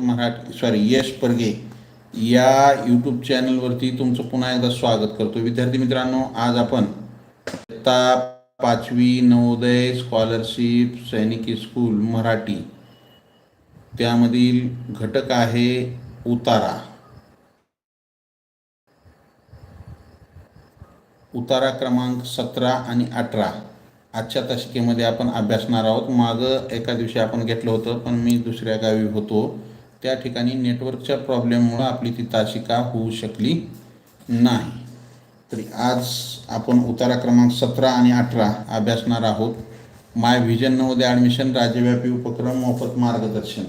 Nishant Marathi sorry यश परगे या YouTube चॅनलवरती तुमचं पुन्हा एकदा स्वागत करतो विद्यार्थी मित्रांनो आज आपण इयत्ता पाचवी नवोदय स्कॉलरशिप सैनिकी स्कूल मराठी. त्यामधील घटक आहे उतारा. उतारा क्रमांक सतरा आणि अठरा. आजच्या तासिकेमध्ये आपण अभ्यासणार आहोत. मागं एका दिवशी आपण घेतलं होतं पण मी दुसऱ्या गावी होतो. त्या ठिकाणी नेटवर्कच्या प्रॉब्लेममुळं आपली ती तासिका होऊ शकली नाही. तरी आज आपण उतारा क्रमांक सतरा आणि अठरा अभ्यासणार आहोत. माय व्हिजन नवोदय ॲडमिशन राज्यव्यापी उपक्रम मोफत मार्गदर्शन.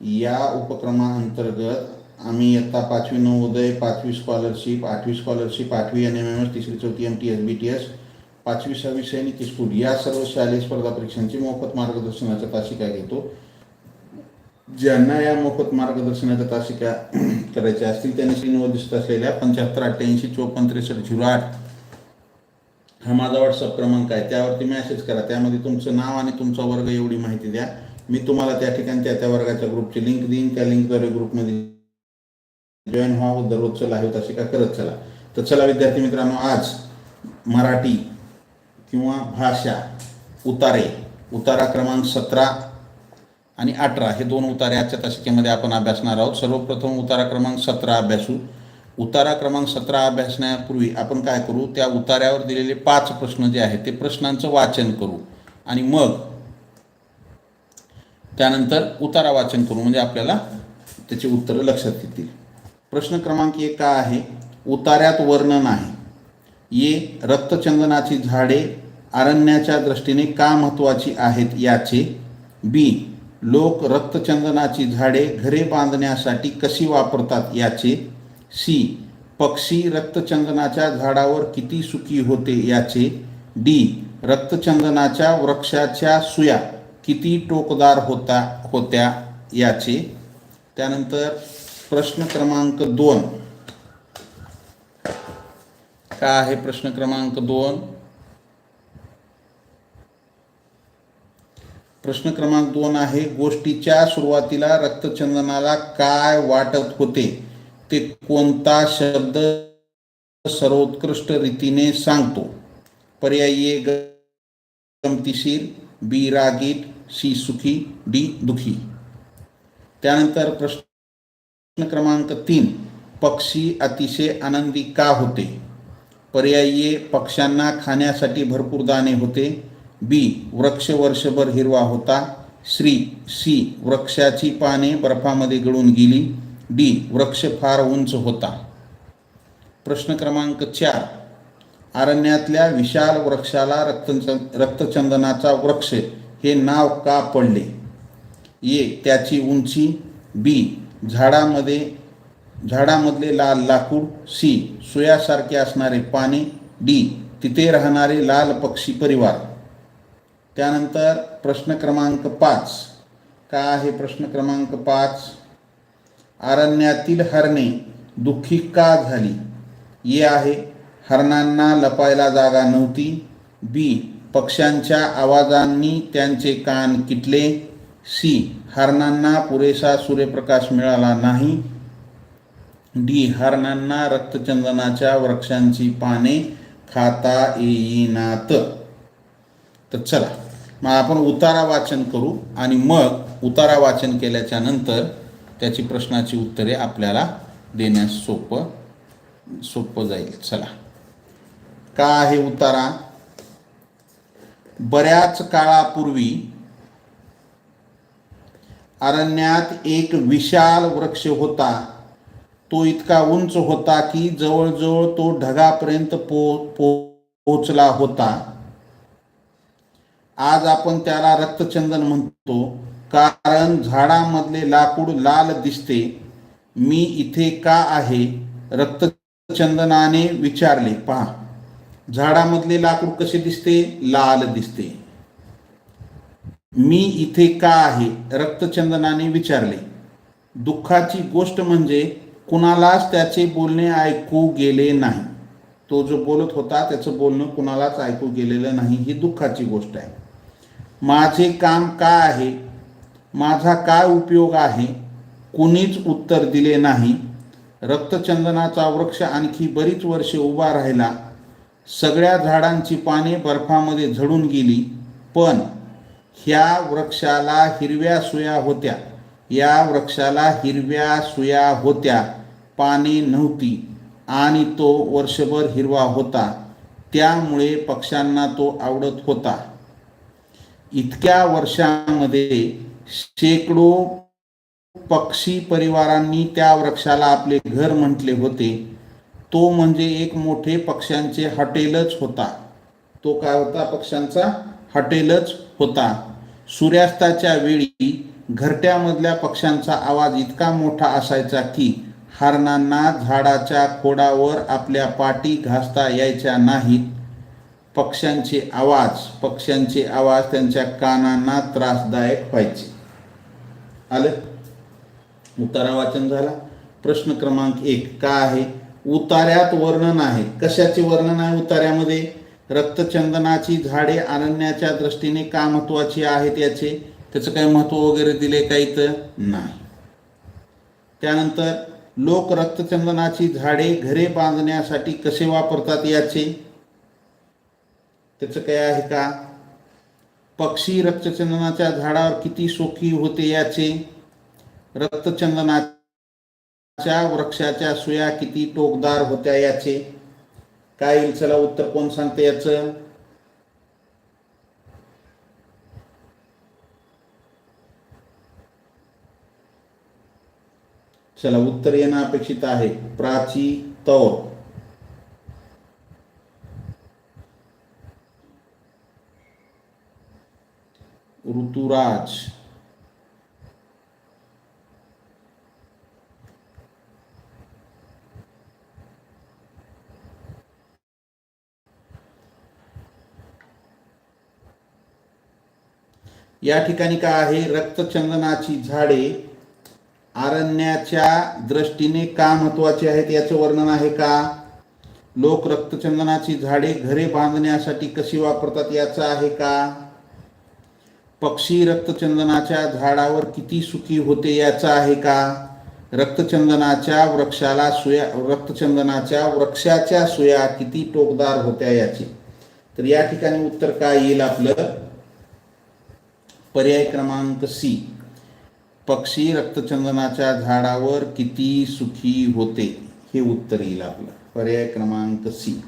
या उपक्रमाअंतर्गत आम्ही इयत्ता पाचवी नवोदय पाचवी स्कॉलरशिप आठवी स्कॉलरशिप आठवी एन एम एम एस तिसरी चौथी M T S B T S पाचवी सहावी सैनिक स्कूल या सर्व शालेय स्पर्धा परीक्षांची मोफत मार्गदर्शनाच्या तासिका घेतो. ज्यांना या मोफत मार्गदर्शनाच्या तासिका करायच्या असतील त्यांनी स्क्रीनवर दिसत असलेल्या पंच्याहत्तर अठ्ठ्याऐंशी चोपन्न त्रेसष्ट झिरो आठ हा माझा व्हॉट्सअप क्रमांक आहे. त्यावरती मेसेज करा. त्यामध्ये तुमचं नाव आणि तुमचा वर्ग एवढी माहिती द्या. मी तुम्हाला त्या ठिकाणी त्या त्या वर्गाच्या ग्रुपची लिंक देईन. त्या लिंकद्वारे ग्रुपमध्ये जॉईन व्हावं दररोजचं लाईव्ह तासिका करत चला. तर चला विद्यार्थी मित्रांनो आज मराठी किंवा भाषा उतारे. उतारा क्रमांक सतरा. आणि अठरा हे दोन उतारे आजच्या तासिकेमध्ये आपण अभ्यासणार आहोत. सर्वप्रथम उतारा क्रमांक सतरा अभ्यासू. उतारा क्रमांक सतरा अभ्यासण्यापूर्वी आपण काय करू? त्या उतार्यावर दिलेले पाच प्रश्न जे आहेत ते प्रश्नांचं वाचन करू. आणि मग त्यानंतर उतारा वाचन करू म्हणजे आपल्याला त्याची उत्तरं लक्षात येतील. प्रश्न क्रमांक एक काय आहे? उतार्यात वर्णन आहे ये रक्तचंदनाची झाडे अरण्याच्या दृष्टीने का महत्त्वाची आहेत याचे? बी लोक रक्तचंदनाची झाडे घरे बांधण्यासाठी कशी वापरतात याचे सी. पक्षी रक्तचंदनाच्या झाडावर किती सुखी होते याचे डी. रक्तचंदनाच्या वृक्षाच्या सुया किती टोकदार होता होत्या याचे. त्यानंतर प्रश्न क्रमांक दोन. काय आहे प्रश्न क्रमांक दोन? प्रश्न क्रमांक दोन आहे गोष्टीच्या सुरुवातीला रक्तचंदनाला काय वाटत होते? ते कोणता शब्द सर्वोत्कृष्ट रीतीने सांगतो? पर्यायी ए गमतीशीर बी रागीट सी सुखी डी दुखी. त्यानंतर प्रश्न क्रमांक तीन पक्षी अतिशय आनंदी का होते? पर्यायी पक्ष्यांना खाण्यासाठी भरपूर दाणे होते. बी वृक्ष वर्षभर हिरवा होता. श्री सी वृक्षाची पाने बर्फामध्ये गळून गेली. डी वृक्ष फार उंच होता. प्रश्न क्रमांक चार. अरण्यातल्या विशाल वृक्षाला रक्तचंद रक्तचंदनाचा वृक्ष हे नाव का पडले? ए त्याची उंची. बी झाडामध्ये झाडामधले लाल लाकूड. सी सोयासारखे असणारे पाने. डी तिथे राहणारे लाल पक्षी परिवार. त्यानंतर प्रश्न क्रमांक पाच. काय आहे प्रश्न क्रमांक पाच? अरण्यातील हरणे दुःखी का झाली? ये आहे हरणांना लपायला जागा नव्हती. बी पक्ष्यांच्या आवाजांनी त्यांचे कान किटले. सी हरणांना पुरेसा सूर्यप्रकाश मिळाला नाही. डी हरणांना रक्तचंदनाच्या वृक्षांची पाने खाता येईनात. तर चला. मग आपण उतारा वाचन करू आणि मग उतारा वाचन केल्याच्यानंतर त्याची प्रश्नाची उत्तरे आपल्याला देण्यास सोपं सोपं जाईल. चला. का आहे उतारा? बऱ्याच काळापूर्वी अरण्यात एक विशाल वृक्ष होता. तो इतका उंच होता की जवळजवळ तो ढगापर्यंत पो पोचला होता. आज आपण त्याला रक्तचंदन म्हणतो. कारण झाडामधले लाकूड लाल दिसते. मी इथे का आहे? रक्तचंदनाने विचारले पहा झाडामधले लाकूड कसे दिसते? लाल दिसते. मी इथे का आहे? रक्तचंदनाने विचारले. दुःखाची गोष्ट म्हणजे कुणालाच त्याचे बोलणे ऐकू गेले नाही. तो जो बोलत होता त्याचं बोलणं कुणालाच ऐकू गेलेलं नाही. ही दुःखाची गोष्ट आहे. माझे काम काय आहे? माझा काय उपयोग आहे? कुणीच उत्तर दिले नाही. रक्तचंदनाचा वृक्ष आणखी बरीच वर्षे उभा राहिला. सगळ्या झाडांची पाने बर्फामध्ये झडून गेली. पण ह्या वृक्षाला हिरव्या सुया होत्या. या वृक्षाला हिरव्या सुया होत्या. पाने नव्हती आणि तो वर्षभर हिरवा होता. त्यामुळे पक्ष्यांना तो आवडत होता. इतक्या वर्षामध्ये शेकडो पक्षी परिवारांनी त्या वृक्षाला आपले घर म्हटले होते. तो म्हणजे एक मोठे पक्ष्यांचे हॉटेलच होता. तो काय होता? पक्ष्यांचा हॉटेलच होता. सूर्यास्ताच्या वेळी घरट्यामधल्या पक्ष्यांचा आवाज इतका मोठा असायचा की हरणांना झाडाच्या खोडावर आपल्या पाटी घासता यायच्या नाहीत. पक्ष्यांचे आवाज पक्ष्यांचे आवाज त्यांच्या कानांना त्रासदायक व्हायचे. आलं? उतारा वाचन झाला. प्रश्न क्रमांक एक का आहे? उतार्यात वर्णन आहे. कशाचे वर्णन आहे उतार्यामध्ये रक्तचंदनाची झाडे आणण्याच्या दृष्टीने का महत्वाची आहेत याचे? त्याचं काही महत्त्व वगैरे दिले काही तर? नाही. त्यानंतर लोक रक्तचंदनाची झाडे घरे बांधण्यासाठी कसे वापरतात याचे? त्याचं काय आहे का? पक्षी रक्तचंदनाच्या झाडावर किती सोखी होते याचे? रक्तचंदनाच्या वृक्षाच्या सुया किती टोकदार होत्या याचे? काय येईल? चला उत्तर कोण सांगते याचं? चला उत्तर येणं अपेक्षित आहे. प्राची तौर. ऋतुराज या ठिकाणी काय आहे? रक्तचंदनाची झाडे आरण्याच्या दृष्टीने का महत्त्वाचे आहेत याचं वर्णन आहे का? लोक रक्तचंदनाची झाडे घरे बांधण्यासाठी कशी वापरतात याचं आहे का? पक्षी रक्तचंदनाच्या झाडावर किती सुखी होते याचा आहे का? रक्तचंदनाच्या वृक्षाला सुया रक्तचंदनाच्या वृक्षाच्या सुया किती टोकदार होत्या याची? तर या ठिकाणी उत्तर काय येईल आपलं? पर्याय क्रमांक सी पक्षी रक्तचंदनाच्या झाडावर किती सुखी होते? हे उत्तर येईल आपलं. पर्याय क्रमांक सी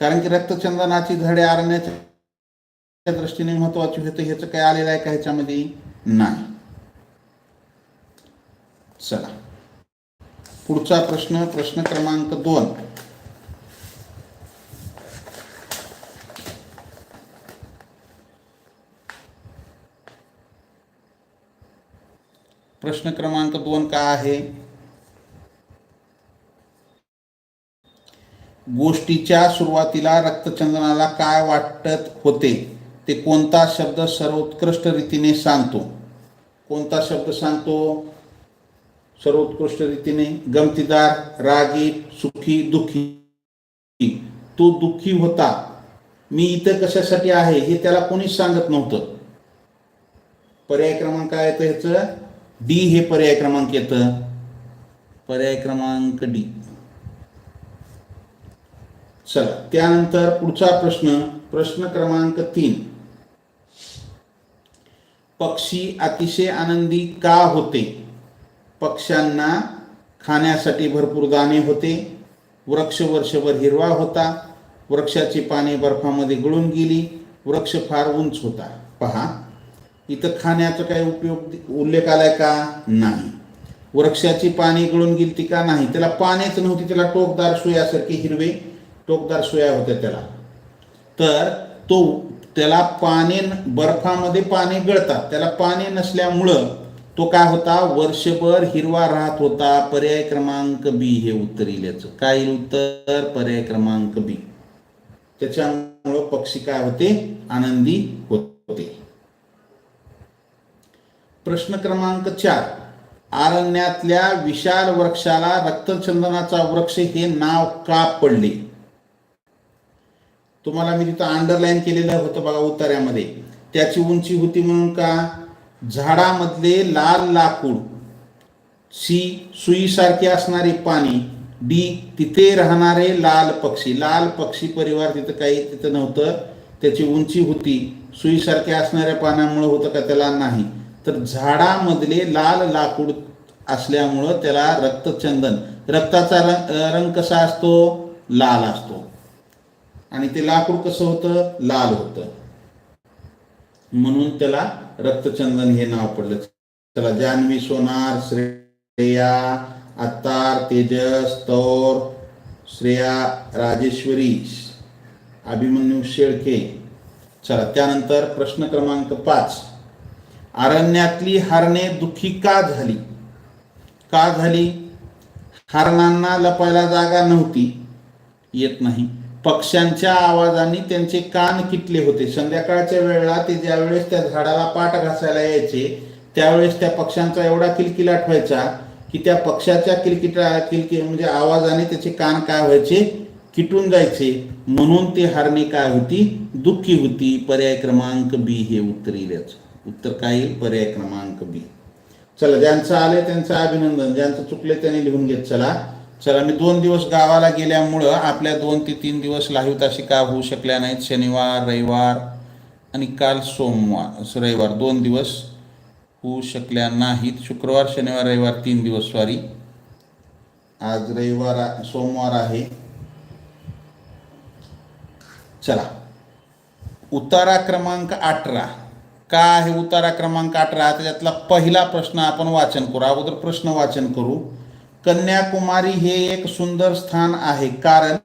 कारण की रक्तचंदनाची झाडे आरण्याच्या दृष्टीने महत्वाची होते ह्याचं काय आलेलं आहे का ह्याच्यामध्ये? नाही. चला. पुढचा प्रश्न प्रश्न क्रमांक दोन. प्रश्न क्रमांक दोन का आहे? गोष्टीच्या सुरुवातीला रक्तचंदनाला काय वाटत होते? ते कोणता शब्द सर्वोत्कृष्ट रीतीने सांगतो? कोणता शब्द सांगतो? सर्वोत्कृष्ट रीतीने गमतीदार रागी सुखी दुःखी. तो दुःखी होता. मी इथं कशासाठी आहे हे त्याला कोणीच सांगत नव्हतं. पर्याय क्रमांक काय येतं ह्याचं? डी हे पर्याय क्रमांक येतं. पर्याय क्रमांक डी. चला त्यानंतर पुढचा प्रश्न प्रश्न क्रमांक तीन. पक्षी अतिशय आनंदी का होते? पक्ष्यांना खाण्यासाठी भरपूर दाणे होते. वृक्ष वर्षभर हिरवा होता. वृक्षाची पाने बर्फामध्ये गळून गेली. वृक्ष फार उंच होता. पहा इथं खाण्याचा काही उपयोग उल्लेख आलाय का? नाही. वृक्षाची पाने गळून गेली ती का? नाही. त्याला पानेच नव्हती त्याला टोकदार सुयासारखे हिरवे टोकदार सोया होत्या त्याला. तर तो त्याला पाने बर्फामध्ये पाने गळतात. त्याला पाने नसल्यामुळं तो काय होता? वर्षभर हिरवा राहत होता. पर्याय क्रमांक बी हे उत्तर येईल काय येईल उत्तर? पर्याय क्रमांक बी त्याच्यामुळं पक्षी काय होते? आनंदी होते. प्रश्न क्रमांक चार. आरण्यातल्या विशाल वृक्षाला रक्तचंदनाचा वृक्ष हे नाव का पडले? तुम्हाला मी तिथं अंडरलाईन केलेलं होतं बघा उत्तरामध्ये त्याची उंची होती म्हणून का? झाडामधले लाल लाकूड सी सुईसारखे असणारे पाणी डी तिथे राहणारे लाल पक्षी. लाल पक्षी परिवार तिथं काही तिथं नव्हतं. त्याची उंची होती. सुईसारखे असणाऱ्या पाण्यामुळे होतं का त्याला? नाही. तर झाडामधले लाल लाकूड असल्यामुळं त्याला रक्तचंदन. रक्ताचा रंग रंग कसा असतो? लाल असतो. आणि ते लाकूड कसं होतं? लाल होतं. म्हणून त्याला रक्तचंदन हे नाव पडलं. त्याला जान्हवी सोनार श्रेया अत्तार तेजस तौर श्रेया राजेश्वरी अभिमन्यू शेळके. चला त्यानंतर प्रश्न क्रमांक पाच. अरण्यातली हरणे दुःखी का झाली? का झाली? हरणांना लपायला जागा नव्हती. येत नाही. पक्ष्यांच्या आवाजाने त्यांचे कान किटले होते. संध्याकाळच्या वेळेला ते ज्यावेळेस त्या झाडाला पाठ घासायला यायचे त्यावेळेस त्या पक्ष्यांचा एवढा किलकिलाट व्हायचा की त्या पक्षाच्या किलकिटा किलकि म्हणजे आवाजाने त्याचे कान काय व्हायचे? किटून जायचे. म्हणून ते हरणे काय होती? दुःखी होती. पर्याय क्रमांक बी हे उत्तर येईल उत्तर काय येईल? पर्याय क्रमांक बी. चला ज्यांचं आले त्यांचं अभिनंदन. ज्यांचं चुकले त्यांनी लिहून घेत चला. चला मी दोन दिवस गावाला गेल्यामुळं आपल्या दोन ते तीन दिवस लाईव्ह तशी का होऊ शकल्या नाहीत. शनिवार रविवार आणि काल सोमवार रविवार दोन दिवस होऊ शकल्या नाहीत. शुक्रवार शनिवार रविवार तीन दिवस सॉरी आज रविवार सोमवार आहे. चला. उतारा क्रमांक अठरा. का आहे उतारा क्रमांक अठरा? त्याच्यातला पहिला प्रश्न आपण वाचन करू. अगोदर प्रश्न वाचन करू. कन्याकुमारी हे एक सुंदर स्थान आहे. कारण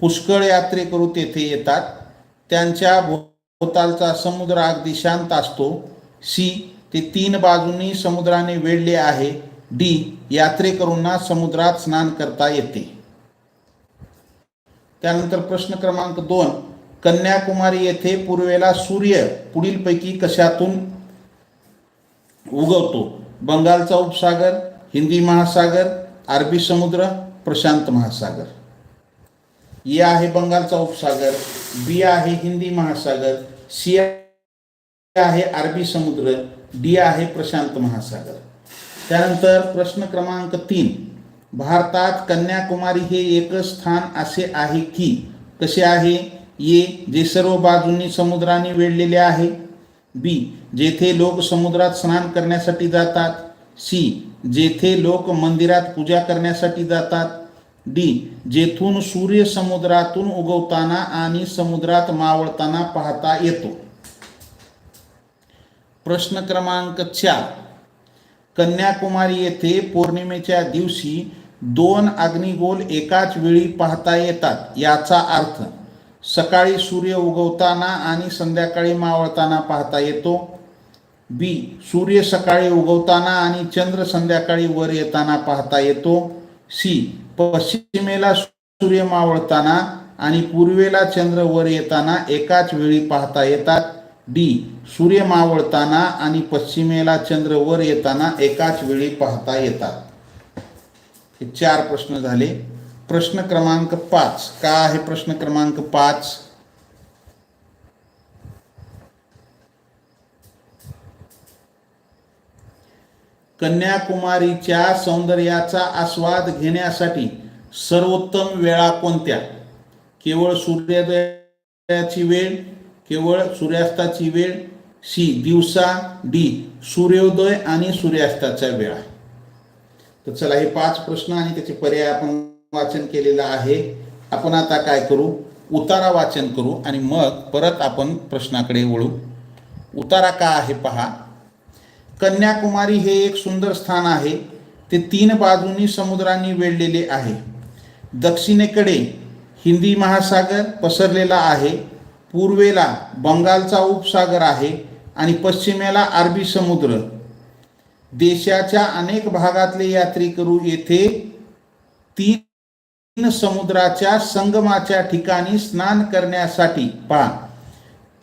पुष्कळ यात्रेकरू तेथे येतात. त्यांच्या भोवतालचा समुद्र अगदी शांत असतो. सी ते तीन बाजूंनी समुद्राने वेढले आहे. डी यात्रेकरूंना समुद्रात स्नान करता येते. त्यानंतर प्रश्न क्रमांक दोन कन्याकुमारी येथे पूर्वेला सूर्य पुढीलपैकी कशातून उगवतो? बंगालचा उपसागर हिंदी महासागर, अरबी समुद्र, प्रशांत महासागर. ए आहे बंगालचा उपसागर, बी आहे हिंदी महासागर, सी आहे अरबी समुद्र, डी आहे प्रशांत महासागर. त्यानंतर प्रश्न क्रमांक तीन. भारतात कन्याकुमारी हे एक स्थान असे आहे की, कसे आहे? ये जे सर्व बाजूंनी समुद्राने वेढलेले आहे. बी, जेथे लोक समुद्रात स्नान करण्यासाठी जातात. सी जेथे लोक मंदिरात पूजा करण्यासाठी जातात. डी जेथून सूर्य समुद्रातून उगवताना आणि समुद्रात मावळताना पाहता येतो. प्रश्न क्रमांक चार. कन्याकुमारी येथे पौर्णिमेच्या दिवशी दोन अग्निगोल एकाच वेळी पाहता येतात याचा अर्थ सकाळी सूर्य उगवताना आणि संध्याकाळी मावळताना पाहता येतो. बी सूर्य सकाळी उगवताना आणि चंद्र संध्याकाळी वर येताना पाहता येतो. सी पश्चिमेला सूर्य मावळताना आणि पूर्वेला चंद्र वर येताना एकाच वेळी पाहता येतात. डी सूर्य मावळताना आणि पश्चिमेला चंद्र वर येताना एकाच वेळी पाहता येतात. हे चार प्रश्न झाले. प्रश्न क्रमांक पाच. का आहे प्रश्न क्रमांक पाच? कन्याकुमारीच्या सौंदर्याचा आस्वाद घेण्यासाठी सर्वोत्तम वेळा कोणत्या? केवळ सूर्योदयाची वेळ केवळ सूर्यास्ताची वेळ सी दिवसा डी सूर्योदय आणि सूर्यास्ताच्या वेळा. तर चला हे पाच प्रश्न आणि त्याचे पर्याय आपण वाचन केलेलं आहे. आपण आता काय करू? उतारा वाचन करू आणि मग परत आपण प्रश्नाकडे वळू. उतारा का आहे पहा. कन्याकुमारी हे एक सुंदर स्थान आहे. ते तीन बाजूंनी समुद्रांनी वेढलेले आहे. दक्षिणेकडे हिंदी महासागर पसरलेला आहे. पूर्वेला बंगालचा उपसागर आहे आणि पश्चिमेला अरबी समुद्र. देशाच्या अनेक भागातले यात्रेकरू येथे तीन समुद्राच्या संगमाच्या ठिकाणी स्नान करण्यासाठी पहा.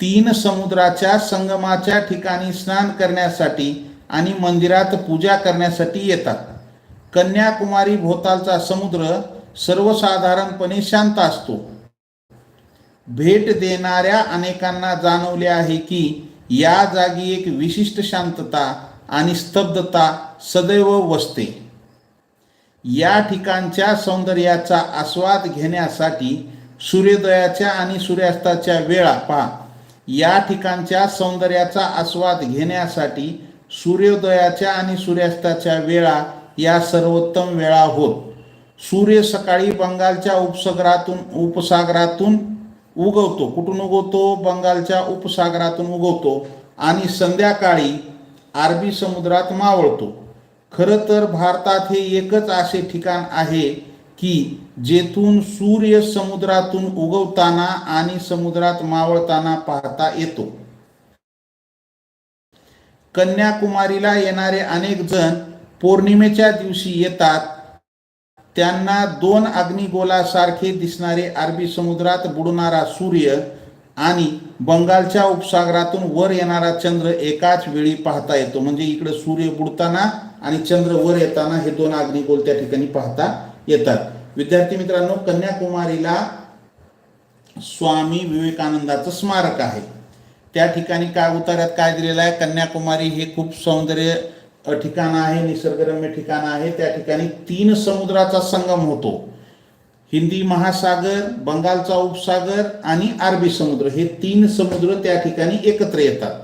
तीन समुद्राच्या संगमाच्या ठिकाणी स्नान करण्यासाठी आणि मंदिरात पूजा करण्यासाठी येतात. कन्याकुमारी भोवतालचा समुद्र सर्वसाधारणपणे शांत असतो. भेट देणाऱ्या अनेकांना जाणवले आहे की या जागी एक विशिष्ट शांतता आणि स्तब्धता सदैव वसते. या ठिकाणच्या सौंदर्याचा आस्वाद घेण्यासाठी सूर्योदयाच्या आणि सूर्यास्ताच्या वेळा पहा. या ठिकाणच्या सौंदर्याचा आस्वाद घेण्यासाठी सूर्योदयाच्या आणि सूर्यास्ताच्या वेळा या सर्वोत्तम वेळा होत. सूर्य सकाळी बंगालच्या उपसागरातून उपसागरातून उगवतो. कुठून उगवतो? बंगालच्या उपसागरातून उगवतो आणि संध्याकाळी अरबी समुद्रात मावळतो. खरं तर भारतात हे एकच असे ठिकाण आहे की जेथून सूर्य समुद्रातून उगवताना आणि समुद्रात मावळताना पाहता येतो. कन्याकुमारीला येणारे अनेक जण पौर्णिमेच्या दिवशी येतात. त्यांना दोन अग्निगोलासारखे दिसणारे अरबी समुद्रात बुडणारा सूर्य आणि बंगालच्या उपसागरातून वर येणारा चंद्र एकाच वेळी पाहता येतो. म्हणजे इकडे सूर्य बुडताना आणि चंद्र वर येताना हे दोन अग्निगोल त्या ठिकाणी पाहता येतात. विद्यार्थी मित्रांनो कन्याकुमारीला स्वामी विवेकानंदाचं स्मारक आहे. त्या ठिकाणी काय उतारात काय दिलेलं आहे? कन्याकुमारी हे खूप सौंदर्य ठिकाण आहे निसर्गरम्य ठिकाण आहे. त्या ठिकाणी तीन समुद्राचा संगम होतो. हिंदी महासागर बंगालचा उपसागर आणि अरबी समुद्र हे तीन समुद्र त्या ठिकाणी एकत्र येतात.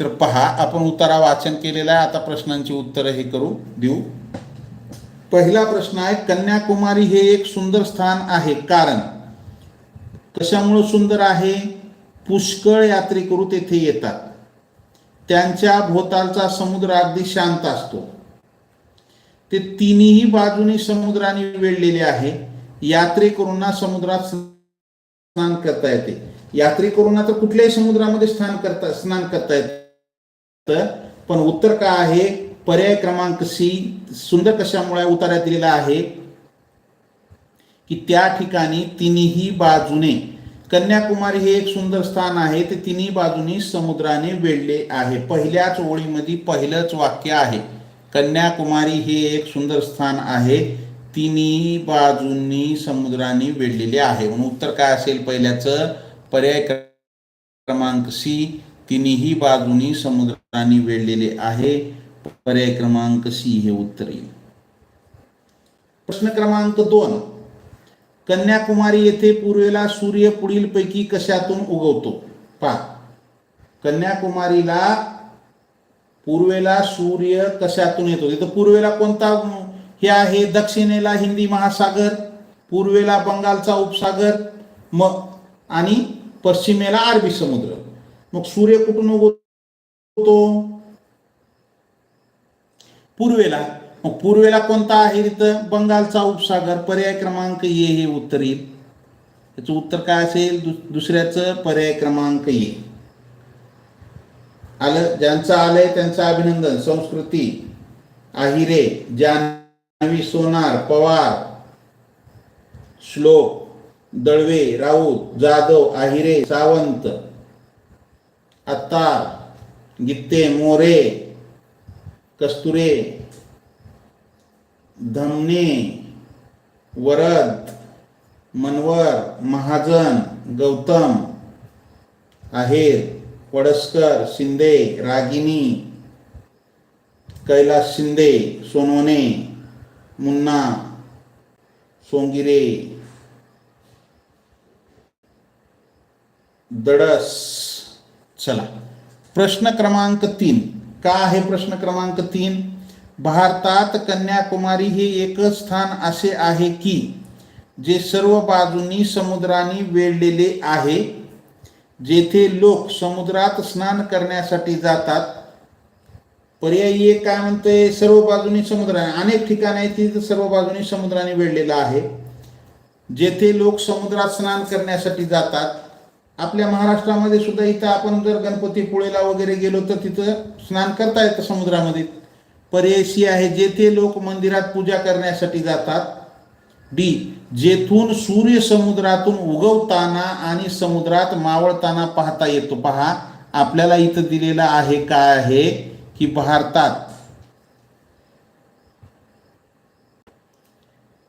तर पहा आपण उतारा वाचन केलेला आहे. आता प्रश्नांची उत्तरं हे करू देऊ. पहिला प्रश्न आहे कन्याकुमारी हे एक सुंदर स्थान आहे. कारण कशामुळे सुंदर आहे? पुष्कळ यात्रेकरू तेथे येतात. त्यांच्या भोवतालचा समुद्र अगदी शांत असतो. ते तिन्ही बाजूनी समुद्राने वेढलेले आहे. यात्रेकरूंना समुद्रात स्नान करता येते. यात्रेकरूंना तर कुठल्याही समुद्रामध्ये स्नान करता स्नान करता येतं पण उत्तर काय आहे? पर्याय क्रमांक सी सुंदर कशामुळे उतारा दिलेला आहे? की त्या ठिकाणी तिन्ही बाजूने कन्याकुमारी हे एक सुंदर स्थान आहे. ते तिन्ही बाजूनी समुद्राने वेढले आहे. पहिल्याच ओळीमध्ये पहिलंच वाक्य आहे. कन्याकुमारी हे एक सुंदर स्थान आहे. तिन्ही बाजूंनी समुद्राने वेढलेले आहे. म्हणून उत्तर काय असेल पहिल्याचं? पर्याय क्रमांक सी. तिन्ही बाजूनी समुद्राने वेढलेले आहे. पर्याय क्रमांक सी हे उत्तर येईल. प्रश्न क्रमांक दोन. कन्याकुमारी येथे पूर्वेला सूर्य पुढीलपैकी कशातून उगवतो? पा कन्याकुमारीला पूर्वेला सूर्य कशातून येतो? तिथं पूर्वेला कोणता हे आहे दक्षिणेला हिंदी महासागर पूर्वेला बंगालचा उपसागर मग आणि पश्चिमेला अरबी समुद्र. मग सूर्य कुठून उगवतो? पूर्वेला. मग पूर्वेला कोणता आहे तिथं? बंगालचा उपसागर पर्याय क्रमांक ये हे उत्तर येईल. त्याचं उत्तर काय असेल? दु दुसऱ्याचं पर्याय क्रमांक ये आलं ज्यांचं आलंय त्यांचं अभिनंदन. संस्कृती आहिरे जानवी सोनार पवार श्लोक दळवे राऊत जाधव आहिरे सावंत अत्तार गित्ते मोरे कस्तुरे धमने वरद मनवर महाजन गौतम आहेर वडस्कर शिंदे रागिनी कैलास शिंदे सोनवणे मुन्ना सोंगिरे दडस चला. प्रश्न क्रमांक तीन. का आहे प्रश्न क्रमांक तीन? भारतात कन्याकुमारी हे एकच स्थान असे आहे की जे सर्व बाजूंनी समुद्राने वेढलेले आहे जेथे लोक समुद्रात स्नान करण्यासाठी जातात. पर्यायी एक काय म्हणते सर्व बाजूनी समुद्र आहे. अनेक ठिकाण आहे तिथे सर्व बाजूनी समुद्राने वेढलेलं आहे. जेथे लोक समुद्रात स्नान करण्यासाठी जातात. आपल्या महाराष्ट्रामध्ये सुद्धा इथं आपण जर गणपतीपुळेला वगैरे गेलो तर तिथं स्नान करता येतं समुद्रामध्ये. पर्याय आहे जेथे लोक मंदिरात पूजा करण्यासाठी जातात. डी जेथून सूर्य समुद्रातून उगवताना आणि समुद्रात मावळताना पाहता येतो. पहा आपल्याला इथं दिलेलं आहे काय आहे की भारतात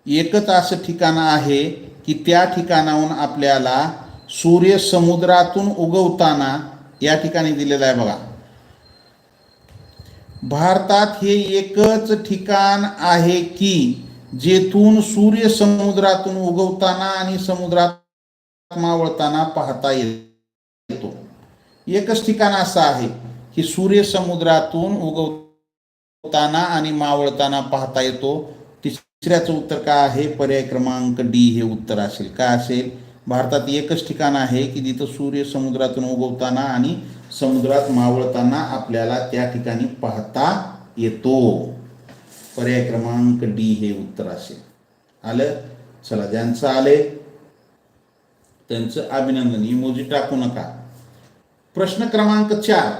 एकच असं ठिकाण आहे की त्या ठिकाणाहून आपल्याला सूर्य समुद्रातून उगवताना या ठिकाणी दिलेला आहे बघा. भारतात हे एकच ठिकाण आहे की जेथून सूर्य समुद्रातून उगवताना आणि समुद्रात मावळताना पाहता येतो. एकच ठिकाण असं आहे की सूर्य समुद्रातून उगवताना आणि मावळताना पाहता येतो. तिसऱ्याचं उत्तर काय आहे? पर्याय क्रमांक डी हे उत्तर असेल. काय असेल? भारतात एकच ठिकाण आहे की जिथं सूर्य समुद्रातून उगवताना आणि समुद्रात मावळताना आपल्याला त्या ठिकाणी पाहता येतो. पर्याय क्रमांक डी हे उत्तर असेल आलं? चला ज्यांचं आले त्यांचं अभिनंदन. इमोजी टाकू नका. प्रश्न क्रमांक चार.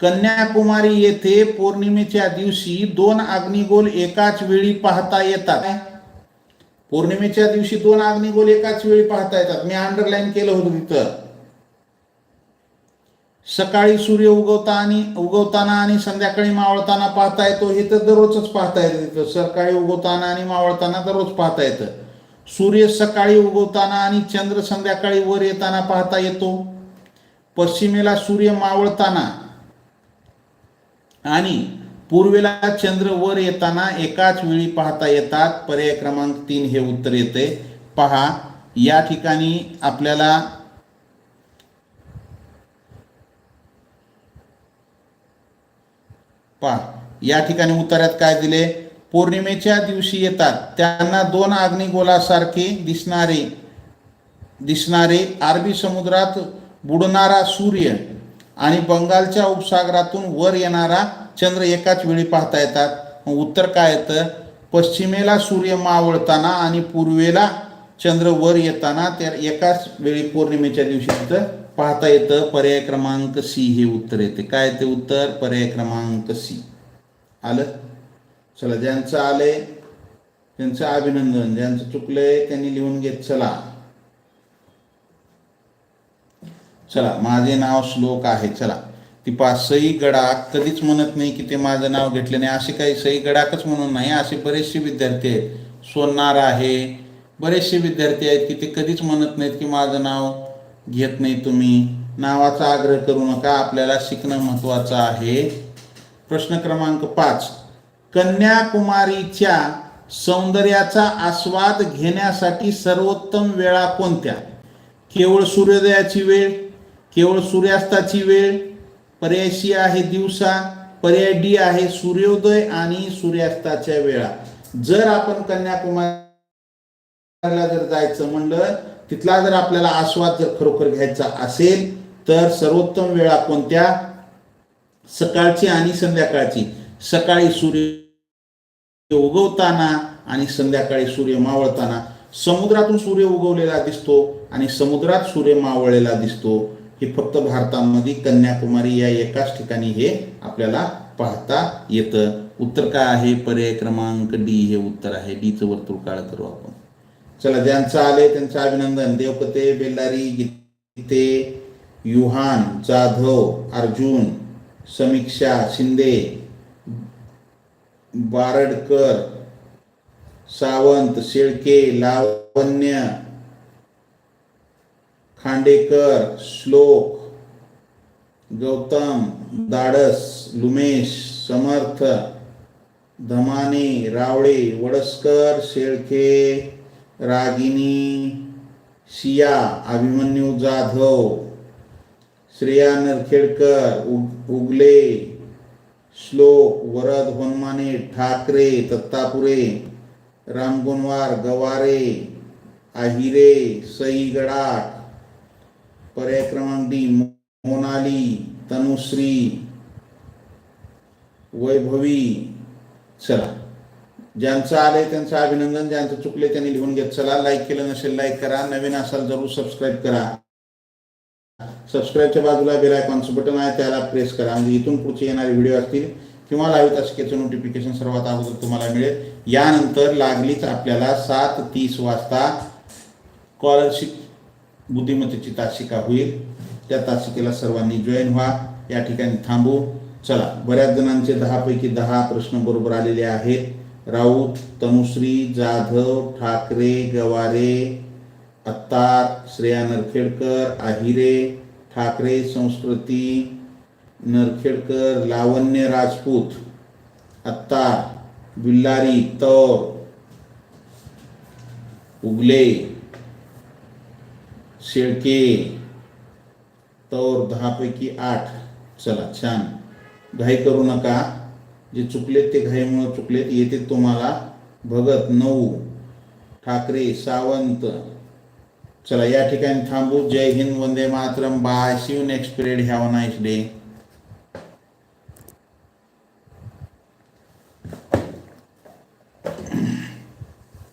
कन्याकुमारी येथे पौर्णिमेच्या दिवशी दोन अग्निगोल एकाच वेळी पाहता येतात. पौर्णिमेच्या दिवशी दोन अग्निगोल एकाच वेळी पाहता येतात. मी अंडरलाईन केलं होतं तिथं. सकाळी सूर्य उगवता आणि उगवताना आणि संध्याकाळी मावळताना पाहता येतो हे तर दररोजच पाहता येतं तिथं. सकाळी उगवताना आणि मावळताना दररोज पाहता येतं. सूर्य सकाळी उगवताना आणि चंद्र संध्याकाळी वर येताना पाहता येतो. पश्चिमेला सूर्य मावळताना आणि पूर्वेला चंद्र वर येताना एकाच वेळी पाहता येतात. पर्याय क्रमांक तीन हे उत्तर येते. पहा या ठिकाणी आपल्याला पहा या ठिकाणी उत्तरात काय दिले? पौर्णिमेच्या दिवशी येतात. त्यांना दोन अग्निगोलासारखे दिसणारे दिसणारे अरबी समुद्रात बुडणारा सूर्य आणि बंगालच्या उपसागरातून वर येणारा चंद्र एकाच वेळी पाहता येतात. उत्तर काय येतं? पश्चिमेला सूर्य मावळताना आणि पूर्वेला चंद्र वर येताना त्या एकाच वेळी पौर्णिमेच्या दिवशी तिथं पाहता येतं पर्याय क्रमांक सी हे उत्तर येते. काय ते उत्तर? पर्याय क्रमांक सी आलं? चला ज्यांचं आलंय त्यांचं अभिनंदन. ज्यांचं चुकलंय त्यांनी लिहून घेत चला. चला माझे नाव श्लोक आहे. चला. ती पा सई गडाक कधीच म्हणत नाही की ते माझं नाव घेतलं नाही असे काही सई गडाकच म्हणून नाही. असे बरेचसे विद्यार्थी आहेत. सोनार आहे. बरेचसे विद्यार्थी आहेत की ते कधीच म्हणत नाहीत की माझं नाव घेत नाही तुम्ही. नावाचा आग्रह करू नका. आपल्याला शिकणं महत्त्वाचं आहे. प्रश्न क्रमांक पाच. कन्याकुमारीच्या सौंदर्याचा आस्वाद घेण्यासाठी सर्वोत्तम वेळा कोणत्या? केवळ सूर्योदयाची वेळ केवळ सूर्यास्ताची वेळ पर्याय सी आहे दिवसा पर्याय डी आहे सूर्योदय आणि सूर्यास्ताच्या वेळा. जर आपण कन्याकुमारीला जर जायचं म्हणलं तिथला जर आपल्याला आस्वाद जर खरोखर घ्यायचा असेल तर सर्वोत्तम वेळा कोणत्या? सकाळची आणि संध्याकाळची. सकाळी सूर्य उगवताना आणि संध्याकाळी सूर्य मावळताना. समुद्रातून सूर्य उगवलेला दिसतो आणि समुद्रात सूर्य मावळलेला दिसतो. हे फक्त भारतामध्ये कन्याकुमारी या एकाच ठिकाणी हे आपल्याला पाहता येतं. उत्तर काय आहे? पर्याय क्रमांक डी हे उत्तर आहे. डीचं वर्तुळ काळ करू आपण. चला ज्यांचं आले त्यांचं अभिनंदन. देवपते बेल्लारी गीते युहान जाधव अर्जुन समीक्षा शिंदे बारडकर सावंत शेळके लावण्य खांडेकर श्लोक गौतम दाडस लुमेश समर्थ धमाने रावळे वडसकर शेळके रागिनी शिया अभिमन्यू जाधव श्रेया नरखेडकर उग उगले श्लोक वरद होनमाने ठाकरे दत्तापुरे रामगुनवार गवारे आहिरे सई गडाट पर्याय क्रमांक डी मोनाली तनुश्री वैभवी चला. ज्यांचं आलंय त्यांचं अभिनंदन ज्यांचं चुकले त्यांनी लिहून घेत चला. लाईक केलं नसेल लाईक करा. नवीन असाल जरूर सबस्क्राईब करा. सबस्क्राईबच्या बाजूला बेल आयकॉनचं बटन आहे त्याला प्रेस करा. म्हणजे इथून पुढचे येणारे व्हिडिओ असतील किंवा लाईव्ह तासिकेचं नोटिफिकेशन सर्वात अगोदर तुम्हाला मिळेल. यानंतर लागलीच आपल्याला सात तीस वाजता स्कॉलरशिप बुद्धिमत्तेची तासिका होईल. त्या तासिकेला सर्वांनी जॉईन व्हा. या ठिकाणी थांबू. चला बऱ्याच जणांचे दहापैकी दहा प्रश्न बरोबर आलेले आहेत. राऊत, तनुश्री, जाधव, ठाकरे, गवारे, अत्तार, श्रेया नरखेडकर, आहिरे, ठाकरे, संस्कृती नरखेडकर, लावण्य राजपूत, अत्तार, बिल्लारी, तौर, उगले, शेळके, तौर दहापैकी आठ. चला, छान. घाई करू नका. जे चुकलेत ते घाईमुळे चुकलेत येते तुम्हाला भगत नऊ ठाकरे सावंत. चला या ठिकाणी थांबू. जय हिंद वंदे Mataram. Bye. See you next period have a nice day